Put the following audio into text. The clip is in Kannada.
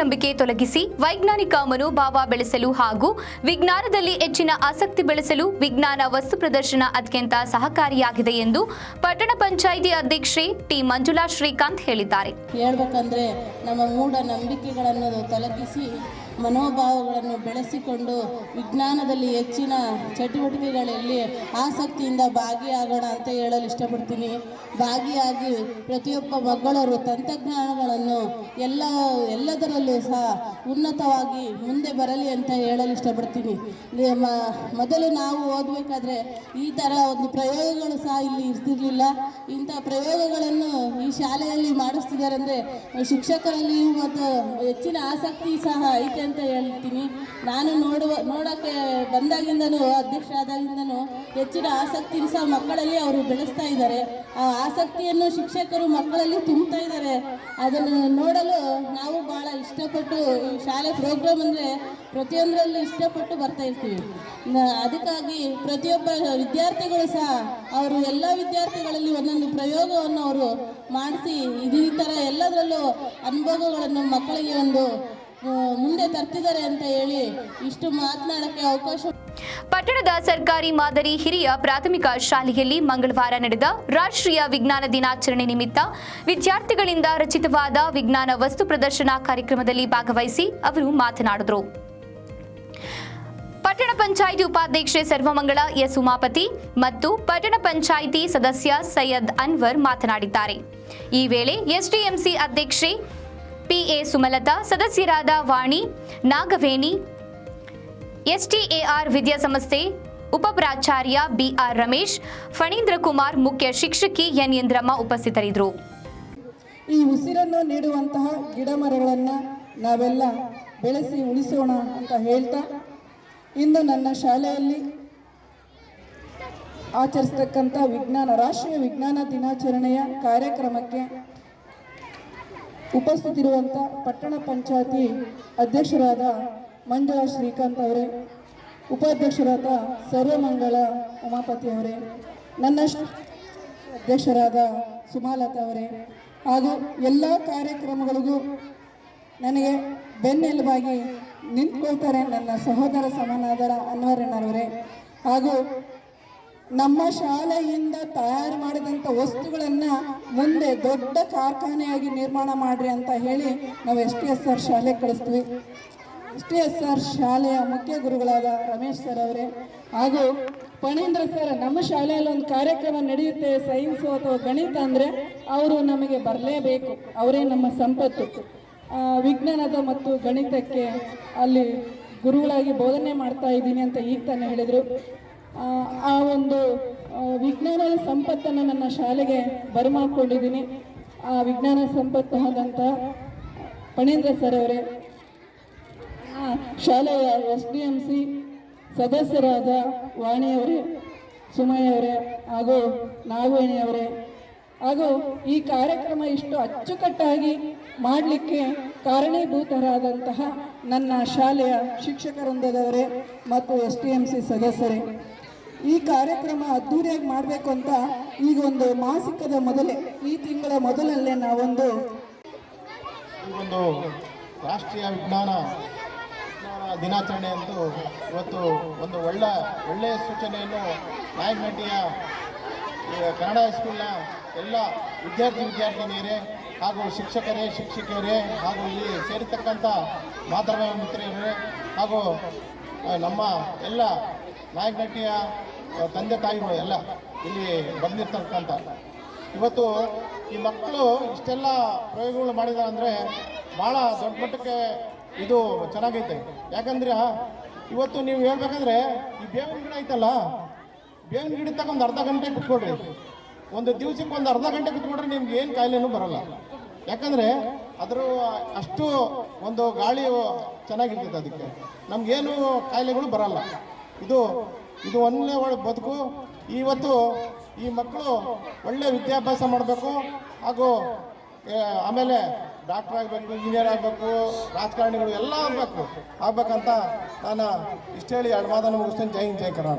ನಂಬಿಕೆ ತೊಲಗಿಸಿ ವೈಜ್ಞಾನಿಕ ಮನೋಭಾವ ಬೆಳೆಸಲು ಹಾಗೂ ವಿಜ್ಞಾನದಲ್ಲಿ ಹೆಚ್ಚಿನ ಆಸಕ್ತಿ ಬೆಳೆಸಲು ವಿಜ್ಞಾನ ವಸ್ತು ಪ್ರದರ್ಶನ ಅತ್ಯಂತ ಸಹಕಾರಿಯಾಗಿದೆ ಎಂದು ಪಟ್ಟಣ ಪಂಚಾಯಿತಿ ಅಧ್ಯಕ್ಷೆ ಟಿ ಮಂಜುಳಾ ಶ್ರೀಕಾಂತ್ ಹೇಳಿದ್ದಾರೆ. ಹೇಳಬೇಕಂದ್ರೆ ನಮ್ಮ ಮೂಢನಂಬಿಕೆಗಳನ್ನು ತೊಲಗಿಸಿ ಮನೋಭಾವಗಳನ್ನು ಬೆಳೆಸಿಕೊಂಡು ವಿಜ್ಞಾನದಲ್ಲಿ ಹೆಚ್ಚಿನ ಚಟುವಟಿಕೆಗಳಲ್ಲಿ ಆಸಕ್ತಿಯಿಂದ ಭಾಗಿಯಾಗೋಣ ಅಂತ ಹೇಳಲು ಇಷ್ಟಪಡ್ತೀನಿ. ಭಾಗಿಯಾಗಿ ಪ್ರತಿಯೊಬ್ಬ ಮಕ್ಕಳರು ತಂತ್ರಜ್ಞಾನಗಳನ್ನು ಎಲ್ಲ, ಎಲ್ಲದರಲ್ಲೂ ಸಹ ಉನ್ನತವಾಗಿ ಮುಂದೆ ಬರಲಿ ಅಂತ ಹೇಳಲು ಇಷ್ಟಪಡ್ತೀನಿ. ಮೊದಲು ನಾವು ಓದಬೇಕಾದ್ರೆ ಈ ಥರ ಒಂದು ಪ್ರಯೋಗಗಳು ಸಹ ಇಲ್ಲಿ ಇರ್ತಿರ್ಲಿಲ್ಲ. ಇಂಥ ಪ್ರಯೋಗಗಳನ್ನು ಈ ಶಾಲೆಯಲ್ಲಿ ಮಾಡಿಸ್ತಿದ್ದಾರೆ ಅಂದರೆ ಶಿಕ್ಷಕರಲ್ಲಿಯೂ ಮತ್ತು ಹೆಚ್ಚಿನ ಆಸಕ್ತಿ ಸಹ ಐತೆ ಅಂತ ಹೇಳ್ತೀನಿ. ನಾನು ನೋಡುವ, ನೋಡೋಕ್ಕೆ ಬಂದಾಗಿಂದನೂ, ಅಧ್ಯಕ್ಷ ಆದಾಗಿಂದನೂ ಹೆಚ್ಚಿನ ಆಸಕ್ತಿ ಸಹ ಮಕ್ಕಳಲ್ಲಿ ಅವರು ಬೆಳೆಸ್ತಾ ಇದ್ದಾರೆ. ಆ ಆಸಕ್ತಿಯನ್ನು ಶಿಕ್ಷಕರು ಮಕ್ಕಳಲ್ಲಿ ತುಂಬ್ತಾ ಇದ್ದಾರೆ. ಅದನ್ನು ನೋಡಲು ನಾವು ಭಾಳ ಇಷ್ಟಪಟ್ಟು ಈ ಶಾಲೆ ಪ್ರೋಗ್ರಾಮ್ ಅಂದರೆ ಪ್ರತಿಯೊಂದರಲ್ಲೂ ಇಷ್ಟಪಟ್ಟು ಬರ್ತಾ ಇರ್ತೀವಿ. ಅದಕ್ಕಾಗಿ ಪ್ರತಿಯೊಬ್ಬ ವಿದ್ಯಾರ್ಥಿಗಳು ಸಹ ಅವರು ಎಲ್ಲ ವಿದ್ಯಾರ್ಥಿಗಳಲ್ಲಿ ಒಂದೊಂದು ಪ್ರಯೋಗವನ್ನು ಅವರು ಮಾಡಿಸಿ, ಇದೇ ಥರ ಎಲ್ಲದರಲ್ಲೂ ಅನುಭವಗಳನ್ನು ಮಕ್ಕಳಿಗೆ ಒಂದು ಮುಂದೆ ತರ್ತಿದ್ದಾರೆ ಅಂತ ಹೇಳಿ ಇಷ್ಟು ಮಾತನಾಡಕ್ಕೆ ಅವಕಾಶ ಪಟ್ಟಣದ ಸರ್ಕಾರಿ ಮಾದರಿ ಹಿರಿಯ ಪ್ರಾಥಮಿಕ ಶಾಲೆಯಲ್ಲಿ ಮಂಗಳವಾರ ನಡೆದ ರಾಷ್ಟ್ರೀಯ ವಿಜ್ಞಾನ ದಿನಾಚರಣೆ ನಿಮಿತ್ತ ವಿದ್ಯಾರ್ಥಿಗಳಿಂದ ರಚಿತವಾದ ವಿಜ್ಞಾನ ವಸ್ತು ಪ್ರದರ್ಶನ ಕಾರ್ಯಕ್ರಮದಲ್ಲಿ ಭಾಗವಹಿಸಿ ಅವರು ಮಾತನಾಡಿದರು. ಪಟ್ಟಣ ಪಂಚಾಯಿತಿ ಉಪಾಧ್ಯಕ್ಷೆ ಸರ್ವಮಂಗಳ ಎಸ್ ಉಮಾಪತಿ ಮತ್ತು ಪಟ್ಟಣ ಪಂಚಾಯಿತಿ ಸದಸ್ಯ ಸೈಯದ್ ಅನ್ವರ್ ಮಾತನಾಡಿದ್ದಾರೆ. ಈ ವೇಳೆ ಎಸ್ಡಿಎಂಸಿ ಅಧ್ಯಕ್ಷೆ ಪಿಎ ಸುಮಲತಾ, ಸದಸ್ಯರಾದ Vani, Nagaveni, S T A R ವಿದ್ಯಾಸಂಸ್ಥೆ, ಉಪಪ್ರಾಚಾರ್ಯ ಬಿಆರ್ ರಮೇಶ್, ಫಣೀಂದ್ರ ಕುಮಾರ್ ಮುಖ್ಯ ಶಿಕ್ಷಕಿ ಎನ್ ಇಂದ್ರಮ್ಮ ಉಪಸ್ಥಿತರಿದ್ದರು. ಈ ಉಸಿರನ್ನು ನೀಡುವಂತಹ ಗಿಡ ಮರಗಳನ್ನು ನಾವೆಲ್ಲ ಬೆಳೆಸಿ ಉಳಿಸೋಣ ಅಂತ ಹೇಳ್ತಾ ಇಂದು ನನ್ನ ಶಾಲೆಯಲ್ಲಿ ಆಚರಿಸ್ತಕ್ಕಂಥ ವಿಜ್ಞಾನ, ರಾಷ್ಟ್ರೀಯ ವಿಜ್ಞಾನ ದಿನಾಚರಣೆಯ ಕಾರ್ಯಕ್ರಮಕ್ಕೆ ಉಪಸ್ಥಿತಿರುವಂಥ ಪಟ್ಟಣ ಪಂಚಾಯತಿ ಅಧ್ಯಕ್ಷರಾದ ಮಂಜುಳಾ ಶ್ರೀಕಾಂತ್ ಅವರೇ, ಉಪಾಧ್ಯಕ್ಷರಾದ ಸರ್ವಮಂಗಳ ಉಮಾಪತಿ ಅವರೇ ನನ್ನ ಅಧ್ಯಕ್ಷರಾದ ಸುಮಾಲತಾ ಅವರೇ, ಹಾಗೂ ಎಲ್ಲ ಕಾರ್ಯಕ್ರಮಗಳಿಗೂ ನನಗೆ ಬೆನ್ನೆಲುಬಾಗಿ ನಿಂತ್ಕೊಳ್ತಾರೆ ನನ್ನ ಸಹೋದರ ಸಮಾನಾದರ ಅನ್ವರಣ್ಣರವರೇ ಹಾಗೂ ನಮ್ಮ ಶಾಲೆಯಿಂದ ತಯಾರು ಮಾಡಿದಂಥ ವಸ್ತುಗಳನ್ನು ಮುಂದೆ ದೊಡ್ಡ ಕಾರ್ಖಾನೆಯಾಗಿ ನಿರ್ಮಾಣ ಮಾಡ್ರಿ ಅಂತ ಹೇಳಿ ನಾವು ಎಸ್ ಟಿ ಎಸ್ ಆರ್ ಶಾಲೆ ಕಳಿಸ್ತೀವಿ. ಎಸ್ ಟಿ ಎಸ್ ಆರ್ ಶಾಲೆಯ ಮುಖ್ಯ ಗುರುಗಳಾದ ರಮೇಶ್ ಸರ್ ಅವರೇ. ಹಾಗೂ ಪಣೇಂದ್ರ ಸರ್ ನಮ್ಮ ಶಾಲೆಯಲ್ಲಿ ಒಂದು ಕಾರ್ಯಕ್ರಮ ನಡೆಯುತ್ತೆ ಸೈನ್ಸು ಅಥವಾ ಗಣಿತ ಅಂದರೆ ಅವರು ನಮಗೆ ಬರಲೇಬೇಕು. ಅವರೇ ನಮ್ಮ ಸಂಪತ್ತು. ವಿಜ್ಞಾನದ ಮತ್ತು ಗಣಿತಕ್ಕೆ ಅಲ್ಲಿ ಗುರುಗಳಾಗಿ ಬೋಧನೆ ಮಾಡ್ತಾ ಇದ್ದೀನಿ ಅಂತ ಈಗ ತಾನೇ ಹೇಳಿದರು. ಆ, ಒಂದು ವಿಜ್ಞಾನದ ಸಂಪತ್ತನ್ನು ನನ್ನ ಶಾಲೆಗೆ ಬರಮಾಡ್ಕೊಂಡಿದ್ದೀನಿ. ಆ ವಿಜ್ಞಾನ ಸಂಪತ್ತು ಆದಂಥ ಪಣೇಂದ್ರ ಸರ್ ಅವರೇ ಶಾಲೆಯ ಎಸ್ ಡಿ ಎಂ ಸಿ ಸದಸ್ಯರಾದ ವಾಣಿಯವರೇ ಸುಮಯ್ಯವರೇ ಹಾಗೂ ನಾಗವೇಣಿಯವರೇ ಹಾಗೂ ಈ ಕಾರ್ಯಕ್ರಮ ಇಷ್ಟು ಅಚ್ಚುಕಟ್ಟಾಗಿ ಮಾಡಲಿಕ್ಕೆ ಕಾರಣೀಭೂತರಾದಂತಹ ನನ್ನ ಶಾಲೆಯ ಶಿಕ್ಷಕ ವೃಂದದವರೇ ಮತ್ತು ಎಸ್ ಟಿ ಎಂ ಸಿ ಸದಸ್ಯರೇ. ಈ ಕಾರ್ಯಕ್ರಮ ಅದ್ದೂರಿಯಾಗಿ ಮಾಡಬೇಕು ಅಂತ ಈಗ ಒಂದು ಮಾಸಿಕದ ಮೊದಲೇ ಈ ತಿಂಗಳ ಮೊದಲಲ್ಲೇ ನಾವೊಂದು ಒಂದು ರಾಷ್ಟ್ರೀಯ ವಿಜ್ಞಾನ ದಿನಾಚರಣೆ ಎಂದು ಇವತ್ತು ಒಂದು ಒಳ್ಳೆ ಒಳ್ಳೆಯ ಸೂಚನೆಯನ್ನು ನಾಯಕನಹಟ್ಟಿಯ ಕನ್ನಡ ಹೈಸ್ಕೂಲ್ನ ಎಲ್ಲ ವಿದ್ಯಾರ್ಥಿ ವಿದ್ಯಾರ್ಥಿನಿಯರೇ ಹಾಗೂ ಶಿಕ್ಷಕರೇ ಶಿಕ್ಷಕಿಯರೇ ಹಾಗೂ ಇಲ್ಲಿ ಸೇರಿರ್ತಕ್ಕಂಥ ಮಾತೃ ಮಿತ್ರರೇ ಹಾಗೂ ನಮ್ಮ ಎಲ್ಲ ನಾಯಕನಹಟ್ಟಿಯ ಆ, ತಂದೆ ತಾಯಿಗಳು ಎಲ್ಲ ಇಲ್ಲಿ ಬಂದಿರ್ತಕ್ಕಂಥ. ಇವತ್ತು ಈ ಮಕ್ಕಳು ಇಷ್ಟೆಲ್ಲ ಪ್ರಯೋಗಗಳು ಮಾಡಿದಾರೆ ಅಂದರೆ ಭಾಳ ದೊಡ್ಡ ಮಟ್ಟಕ್ಕೆ ಇದು ಚೆನ್ನಾಗೈತೆ. ಯಾಕಂದ್ರೆ ಇವತ್ತು ನೀವು ಹೇಳ್ಬೇಕಂದ್ರೆ ಈ ಬೇವಿನ ಗಿಡ ಐತಲ್ಲ, ಬೇವಿನ ಗಿಡ ತಗೊಂಡು ಒಂದು ಅರ್ಧ ಗಂಟೆ ಕುತ್ಕೊಡ್ರಿ ಒಂದು ದಿವಸಕ್ಕೆ ಒಂದು ಅರ್ಧ ಗಂಟೆ ಕುತ್ಕೊಂಡ್ರೆ ನಿಮ್ಗೆ ಏನು ಕಾಯಿಲೆನೂ ಬರಲ್ಲ. ಯಾಕಂದರೆ ಅದರ ಅಷ್ಟು ಒಂದು ಗಾಳಿ ಚೆನ್ನಾಗಿರ್ತೈತೆ ಅದಕ್ಕೆ. ನಮಗೇನು ಕಾಯಿಲೆಗಳು ಬರಲ್ಲ. ಇದು ಇದು ಒಂದನೇ ಒಳ್ಳೆ ಬದುಕು. ಇವತ್ತು ಈ ಮಕ್ಕಳು ಒಳ್ಳೆ ವಿದ್ಯಾಭ್ಯಾಸ ಮಾಡಬೇಕು. ಹಾಗೂ ಆಮೇಲೆ ಡಾಕ್ಟರ್ ಆಗಬೇಕು ಇಂಜಿನಿಯರ್ ಆಗಬೇಕು, ರಾಜಕಾರಣಿಗಳು ಎಲ್ಲ ಆಗಬೇಕು. ಆಗಬೇಕಂತ ನಾನು ಇಷ್ಟು ಹೇಳಿ ಎರಡು ಮಾತನ್ನು ಮುಗಿಸ್ತೇನೆ. ಜೈ ಹಿಂದ್ ಕರ್ನಾಟಕ.